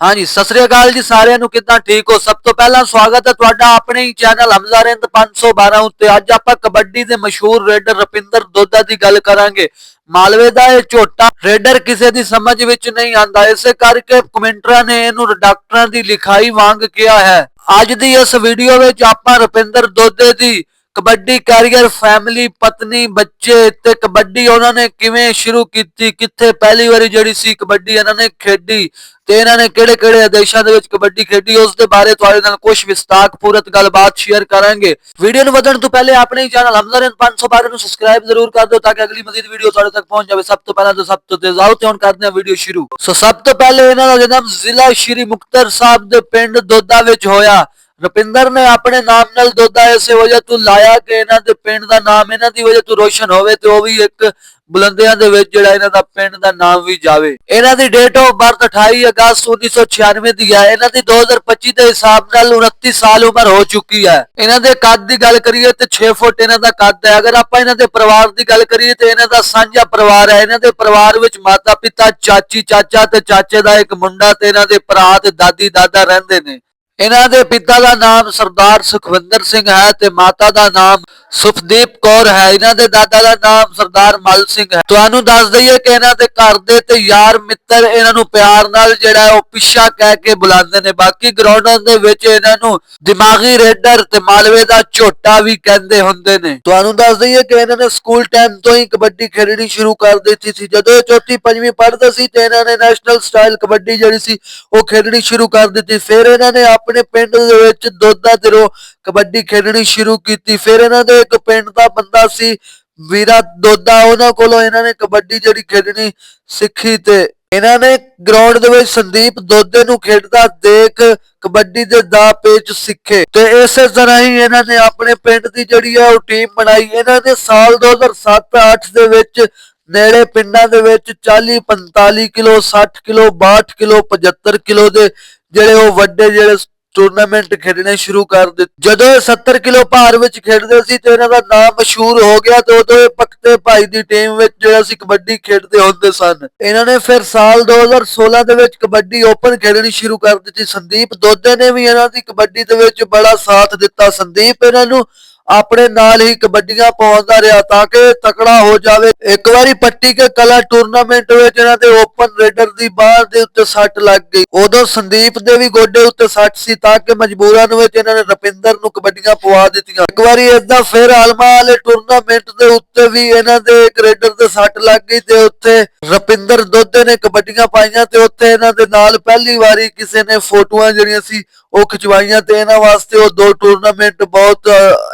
ਹਾਂਜੀ, ਸਤਿ ਸ੍ਰੀ ਅਕਾਲ ਜੀ ਸਾਰਿਆਂ ਨੂੰ, ਕਿੱਦਾਂ ਠੀਕ ਹੋ? ਸਭ ਤੋਂ ਪਹਿਲਾਂ ਸਵਾਗਤ ਹੈ ਤੁਹਾਡਾ ਆਪਣੇ ਹੀ ਚੈਨਲ ਹਮਜ਼ਾਰਿੰਦ 512 ਉੱਤੇ। ਅੱਜ ਆਪਾਂ ਕਬੱਡੀ ਦੇ ਮਸ਼ਹੂਰ ਰੇਡਰ ਰਪਿੰਦਰ ਦੋਦਾ ਦੀ ਗੱਲ ਕਰਾਂਗੇ। ਮਾਲਵੇ ਦਾ ਇਹ ਝੋਟਾ ਰੇਡਰ ਕਿਸੇ ਦੀ ਸਮਝ ਵਿੱਚ ਨਹੀਂ ਆਂਦਾ। ਇਸੇ ਕਰਕੇ ਕਮੈਂਟਰਾਂ ਨੇ ਇਹਨੂੰ ਡਾਕਟਰਾਂ ਦੀ ਲਿਖਾਈ ਵਾਂਗ ਕਿਹਾ ਹੈ। ਅੱਜ ਦੀ ਇਸ ਵੀਡੀਓ ਵਿੱਚ ਆਪਾਂ ਰੁਪਿੰਦਰ ਦੋਦੇ ਦੀ ਕਬੱਡੀ ਕੈਰੀਅਰ ਫੈਮਿਲੀ ਪਤਨੀ, ਬੱਚੇ ਤੇ ਕਬੱਡੀ ਉਹਨਾਂ ਨੇ ਕਿਵੇਂ ਸ਼ੁਰੂ ਕੀਤੀ? ਕਿੱਥੇ ਪਹਿਲੀ ਵਾਰੀ ਜਿਹੜੀ ਸੀ ਕਬੱਡੀ ਇਹਨਾਂ ਨੇ ਖੇਡੀ? ਤੇ ਇਹਨਾਂ ਨੇ ਕਿਹੜੇ ਕਿਹੜੇ ਦੇਸ਼ਾਂ ਦੇ ਵਿੱਚ ਕਬੱਡੀ ਖੇਡੀ? ਉਸ ਦੇ ਬਾਰੇ ਤੁਹਾਡੇ ਨਾਲ ਕੁਝ ਵਿਸਤਾਰਪੂਰਤ ਗੱਲਬਾਤ ਸ਼ੇਅਰ ਕਰਾਂਗੇ। ਵੀਡੀਓ ਨੂੰ ਵਧਣ ਤੋਂ ਪਹਿਲੇ ਆਪਣੇ ਹੀ ਚੈਨਲ ਹਮਜ਼ਰ 512 ਨੂੰ ਸਬਸਕ੍ਰਾਈਬ ਜ਼ਰੂਰ ਕਰ ਦਿਓ ਤਾਂ ਕਿ ਅਗਲੀ ਮਜ਼ੀਦ ਵੀਡੀਓ ਤੁਹਾਡੇ ਤੱਕ ਪਹੁੰਚ ਜਾਵੇ। ਸਭ ਤੋਂ ਪਹਿਲਾਂ ਤਾਂ ਸਭ ਤੋਂ ਤੇਜ਼ ਆਓ ਤੇ ਹੁਣ ਕਰਦੇ ਹਾਂ ਵੀਡੀਓ ਸ਼ੁਰੂ। ਸੋ ਸਭ ਤੋਂ ਪਹਿਲੇ ਇਹਨਾਂ ਦਾ ਜਨਮ ਜ਼ਿਲ੍ਹਾ ਸ਼੍ਰੀ ਮੁਕਤਸਰ ਸਾਹਿਬ ਦੇ ਪਿੰਡ ਦੋਦਾ ਵਿੱਚ ਹੋਇਆ। ਰੁਪਿੰਦਰ ਨੇ ਆਪਣੇ ਨਾਮ ਨਾਲ ਦੋਦਾ ਇਸੇ ਵਜ੍ਹਾ ਤੋਂ ਲਾਇਆ ਕਿ ਇਹਨਾਂ ਦੇ ਪਿੰਡ ਦਾ ਨਾਮ, ਇਹਨਾਂ ਦੀ ਵਜ੍ਹਾ ਤੋਂ ਰੋਸ਼ਨ ਹੋਵੇ ਤੇ ਉਹ ਵੀ ਇੱਕ ਬੁਲੰਦੀਆਂ ਦੇ ਵਿੱਚ ਜਿਹੜਾ ਇਹਨਾਂ ਦਾ ਪਿੰਡ ਦਾ ਨਾਮ ਵੀ ਜਾਵੇ। ਇਹਨਾਂ ਦੀ ਡੇਟ ਆਫ ਬਰਥ 28 ਅਗਸਤ 1996 ਦੀ ਹੈ। ਇਹਨਾਂ ਦੀ 2025 ਦੇ ਹਿਸਾਬ ਨਾਲ 29 ਸਾਲ ਉਮਰ ਹੋ ਚੁੱਕੀ ਹੈ। ਇਹਨਾਂ ਦੇ ਕੱਦ ਦੀ ਗੱਲ ਕਰੀਏ ਤੇ 6 ਫੁੱਟ ਇਹਨਾਂ ਦਾ ਕੱਦ ਹੈ। ਅਗਰ ਆਪਾਂ ਇਹਨਾਂ ਦੇ ਪਰਿਵਾਰ ਦੀ ਗੱਲ ਕਰੀਏ ਤੇ ਇਹਨਾਂ ਦਾ ਸਾਂਝਾ ਪਰਿਵਾਰ ਹੈ। ਇਹਨਾਂ ਦੇ ਪਰਿਵਾਰ ਵਿੱਚ ਮਾਤਾ ਪਿਤਾ ਚਾਚੀ ਚਾਚਾ ਤੇ ਚਾਚੇ ਦਾ ਇੱਕ ਮੁੰਡਾ ਤੇ ਇਹਨਾਂ ਦੇ ਭਰਾ ਤੇ ਦਾਦੀ ਦਾਦਾ ਰਹਿੰਦੇ ਨੇ। ਇਹਨਾਂ ਦੇ ਪਿਤਾ ਦਾ ਨਾਮ ਸਰਦਾਰ ਸੁਖਵਿੰਦਰ ਸਿੰਘ ਹੈ ਤੇ ਮਾਤਾ ਦਾ ਨਾਮ ਸੁਖਦੀਪ ਕੌਰ ਹੈ। ਇਹਨਾਂ ਦੇ ਦਾਦਾ ਦਾ ਨਾਮ ਸਰਦਾਰ ਮਲ ਸਿੰਘ ਹੈ। ਤੁਹਾਨੂੰ ਦੱਸ ਦਈਏ ਕਿ ਇਹਨਾਂ ਦੇ ਘਰ ਦੇ ਤੇ ਯਾਰ ਮਿੱਤਰ ਇਹਨਾਂ ਨੂੰ ਪਿਆਰ ਨਾਲ ਜਿਹੜਾ ਉਹ ਪਿੱਛਾ ਕਹਿ ਕੇ ਬੁਲਾਉਂਦੇ ਨੇ। ਬਾਕੀ ਗਰਾਊਂਡਾਂ ਦੇ ਵਿੱਚ ਇਹਨਾਂ ਨੂੰ ਦਿਮਾਗੀ ਰੇਡਰ ਤੇ ਮਾਲਵੇ ਦਾ ਝੋਟਾ ਵੀ ਕਹਿੰਦੇ ਹੁੰਦੇ ਨੇ। ਤੁਹਾਨੂੰ ਦੱਸ ਦਈਏ ਕਿ ਇਹਨਾਂ ਨੇ ਸਕੂਲ ਟਾਈਮ ਤੋਂ ਹੀ ਕਬੱਡੀ ਖੇਡਣੀ ਸ਼ੁਰੂ ਕਰ ਦਿੱਤੀ ਸੀ। ਜਦੋਂ ਇਹ ਚੌਥੀ, ਪੰਜਵੀਂ ਪੜ੍ਹਦੇ ਸੀ ਤੇ ਇਹਨਾਂ ਨੇ ਨੈਸ਼ਨਲ ਸਟਾਈਲ ਕਬੱਡੀ ਜਿਹੜੀ ਸੀ ਉਹ ਖੇਡਣੀ ਸ਼ੁਰੂ ਕਰ ਦਿੱਤੀ। ਫਿਰ ਇਹਨਾਂ ਨੇ ਆਪਣੇ ਪਿੰਡ ਦੇ ਵਿੱਚ ਦੋਦਾ ਦਿਰੋਂ ਕਬੱਡੀ ਖੇਡਣੀ ਸ਼ੁਰੂ ਕੀਤੀ। ਫਿਰ ਇਹਨਾਂ ਦੇ ਇੱਕ ਪਿੰਡ ਦਾ ਬੰਦਾ ਸੀ ਵੀਰਾ ਦੋਦਾ। ਉਹਨਾਂ ਕੋਲੋਂ ਇਹਨਾਂ ਨੇ ਕਬੱਡੀ ਜਿਹੜੀ ਖੇਡਣੀ ਸਿੱਖੀ ਤੇ ਇਹਨਾਂ ਨੇ ਗਰਾਊਂਡ ਦੇ ਵਿੱਚ ਸੰਦੀਪ ਦੋਦੇ ਨੂੰ ਖੇਡਦਾ ਦੇਖ ਕਬੱਡੀ ਦੇ ਦਾ ਪੇਚ ਸਿੱਖੇ। ਤੇ ਇਸੇ ਤਰ੍ਹਾਂ ਹੀ ਇਹਨਾਂ ਨੇ ਆਪਣੇ ਪਿੰਡ ਦੀ ਜਿਹੜੀ ਹੈ ਉਹ ਟੀਮ ਬਣਾਈ। ਇਹਨਾਂ ਨੇ ਸਾਲ 2007-8 ਦੇ ਵਿੱਚ ਨੇੜੇ ਪਿੰਡਾਂ ਦੇ ਵਿੱਚ 40 45 ਕਿਲੋ 60 ਕਿਲੋ 62 ਕਿਲੋ 75 ਕਿਲੋ ਦੇ ਜਿਹੜੇ ਉਹ ਵੱਡੇ ਜਿਹੜੇ ਟੂਰਨਾਮੈਂਟ ਖੇਡਣੇ ਸ਼ੁਰੂ ਕਰ ਦਿੱਤੇ। ਜਦੋਂ 70 ਕਿਲੋ ਭਾਰ ਵਿੱਚ ਖੇਡਦੇ ਸੀ ਤੇ ਇਹਨਾਂ ਦਾ ਨਾਮ ਮਸ਼ਹੂਰ ਹੋ ਗਿਆ ਤੇ ਉਦੋਂ ਇਹ ਪਕਤੇ ਭਾਈ ਦੀ ਟੀਮ ਵਿੱਚ ਜਿਹੜਾ ਸੀ ਕਬੱਡੀ ਖੇਡਦੇ ਹੁੰਦੇ ਸਨ। ਇਹਨਾਂ ਨੇ ਫਿਰ ਸਾਲ 2016 ਦੇ ਵਿੱਚ ਕਬੱਡੀ ਓਪਨ ਖੇਡਣੀ ਸ਼ੁਰੂ ਕਰ ਦਿੱਤੀ। ਸੰਦੀਪ ਦੋਦੇ ਨੇ ਵੀ ਇਹਨਾਂ ਦੀ ਕਬੱਡੀ ਦੇ ਵਿੱਚ ਬੜਾ ਸਾਥ ਦਿੱਤਾ। ਸੰਦੀਪ ਇਹਨਾਂ ਨੂੰ ਆਪਣੇ ਨਾਲ ਹੀ ਕਬੱਡੀਆਂ ਪਾਉਂਦਾ ਰਿਹਾ ਤਾਂ ਕਿ ਤਕੜਾ ਹੋ ਜਾਵੇ। ਇੱਕ ਵਾਰੀ ਪੱਟੀ ਕੇ ਕਲਾ ਟੂਰਨਾਮੈਂਟ ਵਿੱਚ ਇਹਨਾਂ ਦੇ ਓਪਨ ਰੇਡਰ ਦੀ ਬਾਹ ਦੇ ਉੱਤੇ ਸੱਟ ਲੱਗ ਗਈ। ਉਦੋਂ ਸੰਦੀਪ ਦੇ ਵੀ ਗੋਡੇ ਉੱਤੇ ਸੱਟ ਸੀ ਤਾਂ ਕਿ ਮਜਬੂਰਨ ਵਿੱਚ ਇਹਨਾਂ ਨੇ ਰਪਿੰਦਰ ਨੂੰ ਕਬੱਡੀਆਂ ਪਵਾ ਦਿੱਤੀਆਂ। ਇੱਕ ਵਾਰੀ ਏਦਾਂ ਫਿਰ ਆਲਮਾ ਵਾਲੇ ਟੂਰਨਾਮੈਂਟ ਦੇ ਉੱਤੇ ਵੀ ਇਹਨਾਂ ਦੇ ਇੱਕ ਰੇਡਰ ਦੇ ਸੱਟ ਲੱਗ ਗਈ ਤੇ ਉੱਥੇ ਰਪਿੰਦਰ ਦੋਦੇ ਨੇ ਕਬੱਡੀਆਂ ਪਾਈਆਂ ਤੇ ਉੱਥੇ ਇਹਨਾਂ ਦੇ ਨਾਲ ਪਹਿਲੀ ਵਾਰੀ ਕਿਸੇ ਨੇ ਫੋਟੋਆਂ ਜਿਹੜੀਆਂ ਸੀ ਉਹ ਖਿਚਵਾਈਆਂ ਤੇ ਇਹਨਾਂ ਵਾਸਤੇ ਉਹ ਦੋ ਟੂਰਨਾਮੈਂਟ ਬਹੁਤ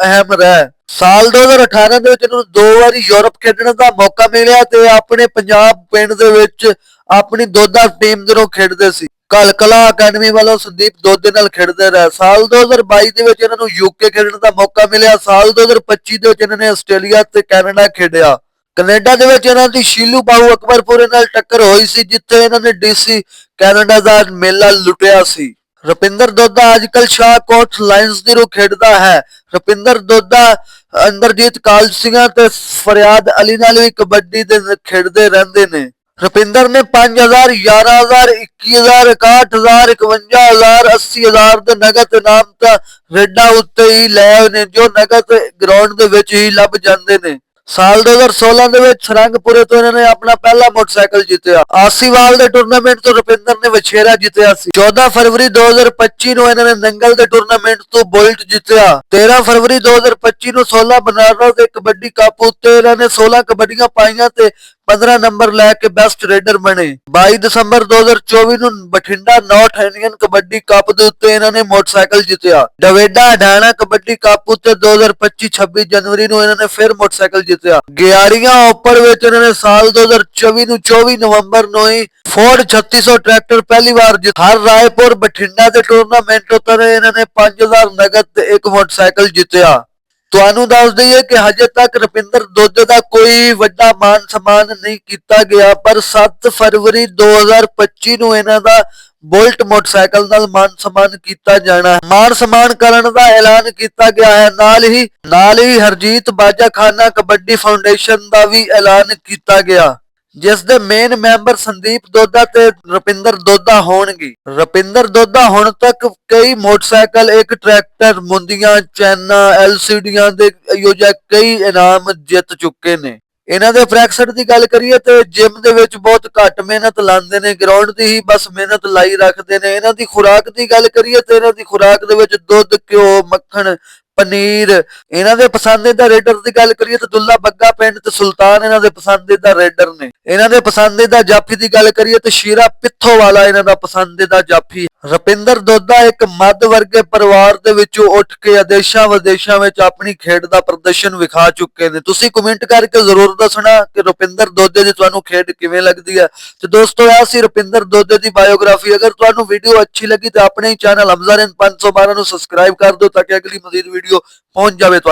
ਅਹਿਮ ਅਹਿਮ ਰਹਿ ਸਾਲ 2018 ਦੇ ਵਿੱਚ ਇਹਨੂੰ ਦੋ ਵਾਰੀ ਯੂਰਪ ਖੇਡਣ ਦਾ ਮੌਕਾ ਮਿਲਿਆ ਤੇ ਆਪਣੇ ਪੰਜਾਬ ਪਿੰਡ ਦੇ ਵਿੱਚ ਆਪਣੀ ਦੋਦਾ ਟੀਮ ਦੇ ਨਾਲ ਖੇਡਦੇ ਸੀ। ਕਲਕਲਾ ਅਕੈਡਮੀ ਵੱਲੋਂ ਸੰਦੀਪ ਦੋਦੇ ਨਾਲ ਖੇਡਦੇ ਰਹੇ। ਸਾਲ 2022 ਦੇ ਵਿੱਚ ਇਹਨਾਂ ਨੂੰ ਯੂਕੇ ਖੇਡਣ ਦਾ ਮੌਕਾ ਮਿਲਿਆ। ਸਾਲ 2025 ਦੇ ਵਿੱਚ ਇਹਨਾਂ ਨੇ ਆਸਟ੍ਰੇਲੀਆ ਤੇ ਕੈਨੇਡਾ ਖੇਡਿਆ। ਕੈਨੇਡਾ ਦੇ ਵਿੱਚ ਇਹਨਾਂ ਦੀ ਸ਼ੀਲੂ ਬਾਹੂ ਅਕਬਰਪੁਰੇ ਨਾਲ ਟੱਕਰ ਹੋਈ ਸੀ, ਜਿੱਥੇ ਇਹਨਾਂ ਨੇ ਡੀਸੀ ਕੈਨੇਡਾ ਦਾ ਮੇਲਾ ਲੁੱਟਿਆ ਸੀ। ਰੁਪਿੰਦਰ ਦੋਦਾ ਅੱਜਕੱਲ ਸ਼ਾਹਕੋਟ ਲਾਇਨਸ ਦੇ ਰੂ ਖੇਡਦਾ ਹੈ। ਰੁਪਿੰਦਰ ਦੋਦਾ ਅੰਦਰਜੀਤ ਕਾਲਜ ਸਿੰਘਾਂ ਤੇ ਫਰਿਆਦ ਅਲੀ ਨਾਲ ਵੀ ਕਬੱਡੀ ਦੇ ਖੇਡਦੇ ਰਹਿੰਦੇ ਨੇ। ਰੁਪਿੰਦਰ ਨੇ 5000 11000 21000 61000 51000 80000 ਦੇ ਨਗਦ ਇਨਾਮ ਤਾਂ ਰੇਡਾਂ ਉੱਤੇ ਹੀ ਲੈ ਨੇ, ਜੋ ਨਗਦ ਗਰਾਊਂਡ ਦੇ ਵਿੱਚ ਹੀ ਲੱਭ ਜਾਂਦੇ ਨੇ। ਸਾਲ 2016 ਦੇ ਵਿੱਚ ਸਰੰਗਪੁਰੇ ਤੋਂ ਇਹਨਾਂ ਨੇ ਆਪਣਾ ਪਹਿਲਾ ਮੋਟਰਸਾਈਕਲ ਜਿੱਤਿਆ। ਆਸੀਵਾਲ ਦੇ ਟੂਰਨਾਮੈਂਟ ਤੋਂ ਰੁਪਿੰਦਰ ਨੇ ਵਛੇਰਾ ਜਿੱਤਿਆ ਸੀ। 14 ਫਰਵਰੀ 2025 ਨੂੰ ਇਹਨਾਂ ਨੇ ਨੰਗਲ ਦੇ ਟੂਰਨਾਮੈਂਟ ਤੋਂ ਬੁਲਟ ਜਿੱਤਿਆ। 13 ਫਰਵਰੀ 2025 ਨੂੰ 16 ਬਨਾਰਸ ਦੇ ਕਬੱਡੀ ਕੱਪ ਉੱਤੇ ਇਹਨਾਂ ਨੇ 16 ਕਬੱਡੀਆਂ ਪਾਈਆਂ ਤੇ 15 ਨੰਬਰ ਲੈ ਕੇ ਬੈਸਟ ਰੇਡਰ ਬਣੇ। 22 ਦਸੰਬਰ 2024 ਨੂੰ Bathinda north Indian kabaddi cup ਦੇ ਉੱਤੇ ਇਹਨਾਂ ਨੇ ਮੋਟਰਸਾਈਕਲ ਜਿੱਤਿਆ। ਡਵੇਡਾ ਹਰਿਆਣਾ ਕਬੱਡੀ ਕੱਪ ਉੱਤੇ 2025 26 ਜਨਵਰੀ ਨੂੰ ਇਹਨਾਂ ਨੇ ਫਿਰ ਮੋਟਰਸਾਈਕਲ ਜਿੱਤਿਆ। ਗਿਆੜੀਆਂ ਓਪਰ ਵਿੱਚ ਇਹਨਾਂ ਨੇ ਸਾਲ 2024 ਨੂੰ 24 ਨਵੰਬਰ ਨੂੰ ਹੀ ਫੋਰਡ 3600 ਟਰੈਕਟਰ ਪਹਿਲੀ ਵਾਰ ਜਿੱਤ ਹਰ ਰਾਏਪੁਰ, ਬਠਿੰਡਾ ਦੇ ਟੂਰਨਾਮੈਂਟ ਉੱਤੇ ਇਹਨਾਂ ਨੇ 5000 ਨਗਦ ਤੇ ਇੱਕ ਮੋਟਰਸਾਈਕਲ ਜਿੱਤਿਆ। ਤੁਹਾਨੂੰ ਦੱਸ ਦਈਏ ਕਿ ਹਜੇ ਤੱਕ ਰੁਪਿੰਦਰ ਦੋਦੇ ਦਾ ਕੋਈ ਵੱਡਾ ਮਾਨ ਸਨਮਾਨ ਨਹੀਂ ਕੀਤਾ ਗਿਆ, ਪਰ 7 ਫਰਵਰੀ 2025 ਨੂੰ ਇਹਨਾਂ ਦਾ ਬੁਲਟ ਮੋਟਰਸਾਈਕਲ ਨਾਲ ਮਾਨ ਸਨਮਾਨ ਕੀਤਾ ਜਾਣਾ। ਹੈ ਮਾਨ ਸਨਮਾਨ ਕਰਨ ਦਾ ਐਲਾਨ ਕੀਤਾ ਗਿਆ ਹੈ। ਨਾਲ ਹੀ ਨਾਲ ਹੀ ਹਰਜੀਤ ਬਾਜਾ ਖਾਨਾ ਕਬੱਡੀ ਫਾਊਂਡੇਸ਼ਨ ਦਾ ਵੀ ਐਲਾਨ ਕੀਤਾ ਗਿਆ। ਜਿਸ ਦੇ ਮੇਨ ਮੈਂਬਰ ਸੰਦੀਪ ਦੋਦਾ ਤੇ ਰੁਪਿੰਦਰ ਦੋਦਾ ਹੋਣਗੇ। ਰੁਪਿੰਦਰ ਦੋਦਾ ਹੁਣ ਤੱਕ ਕਈ ਮੋਟਰਸਾਈਕਲ, ਇੱਕ ਟਰੈਕਟਰ, ਮੁੰਦੀਆਂ, ਚੈਨਾ, ਐਲਸੀਡੀਆਂ ਦੇ ਯੋਜਾ ਕਈ ਇਨਾਮ ਜਿੱਤ ਚੁੱਕੇ ਨੇ। ਇਹਨਾਂ ਦੇ ਫ੍ਰੈਕਸਟ ਦੀ ਗੱਲ ਕਰੀਏ ਤੇ ਜਿਮ ਦੇ ਵਿੱਚ ਬਹੁਤ ਘੱਟ ਮਿਹਨਤ ਲਾਉਂਦੇ ਨੇ ਗਰਾਊਂਡ ਦੀ ਹੀ ਬਸ ਮਿਹਨਤ ਲਾਈ ਰੱਖਦੇ ਨੇ। ਇਹਨਾਂ ਦੀ ਖੁਰਾਕ ਦੀ ਗੱਲ ਕਰੀਏ ਤੇ ਇਹਨਾਂ ਦੀ ਖੁਰਾਕ ਦੇ ਵਿੱਚ ਦੁੱਧ, ਘਿਓ, ਮੱਖਣ ਪਨੀਰ। ਇਹਨਾਂ ਦੇ ਪਸੰਦੀਦਾ ਰੇਡਰ ਦੀ ਗੱਲ ਕਰੀਏ ਤਾਂ ਦੁੱਲਾ ਬੱਗਾ ਪਿੰਡ ਤੇ ਸੁਲਤਾਨ ਇਹਨਾਂ ਦੇ ਪਸੰਦੀਦਾ ਰੇਡਰ ਨੇ। ਇਹਨਾਂ ਦੇ ਪਸੰਦੀਦਾ ਜਾਫੀ ਦੀ ਗੱਲ ਕਰੀਏ ਤਾਂ ਸ਼ੀਰਾ ਪਿੱਥੋ ਵਾਲਾ ਇਹਨਾਂ ਦਾ ਪਸੰਦੀਦਾ ਜਾਫੀ। ਰੁਪਿੰਦਰ ਦੋਦਾ ਇੱਕ ਮੱਧ ਵਰਗੇ ਪਰਿਵਾਰ ਦੇ ਵਿੱਚੋਂ ਉੱਠ ਕੇ ਆਦੇਸ਼ਾਂ ਵਿਦੇਸ਼ਾਂ ਵਿੱਚ ਆਪਣੀ ਖੇਡ ਦਾ ਪ੍ਰਦਰਸ਼ਨ ਵਿਖਾ ਚੁੱਕੇ ਨੇ। ਤੁਸੀਂ ਕਮੈਂਟ ਕਰਕੇ ਜ਼ਰੂਰ ਦੱਸਣਾ ਕਿ ਰੁਪਿੰਦਰ ਦੋਦੇ ਦੀ ਤੁਹਾਨੂੰ ਖੇਡ ਕਿਵੇਂ ਲੱਗਦੀ ਹੈ। ਤੇ ਦੋਸਤੋ ਇਹ ਸੀ ਰੁਪਿੰਦਰ ਦੋਦੇ ਦੀ ਬਾਇਓਗ੍ਰਾਫੀ। ਅਗਰ ਤੁਹਾਨੂੰ ਵੀਡੀਓ ਅੱਛੀ ਲੱਗੀ ਤਾਂ ਆਪਣੇ ਹੀ ਚੈਨਲ ਹਮਜ਼ਾਰਨ 512 ਨੂੰ ਸਬਸਕ੍ਰਾਈਬ ਕਰ ਦਿਓ ਤਾਂ ਕਿ ਅਗਲੀ ਮਜ਼ੀਦ ਵੀਡੀਓ ਪਹੁੰਚ ਜਾਵੇ ਤੁਹਾਡੇ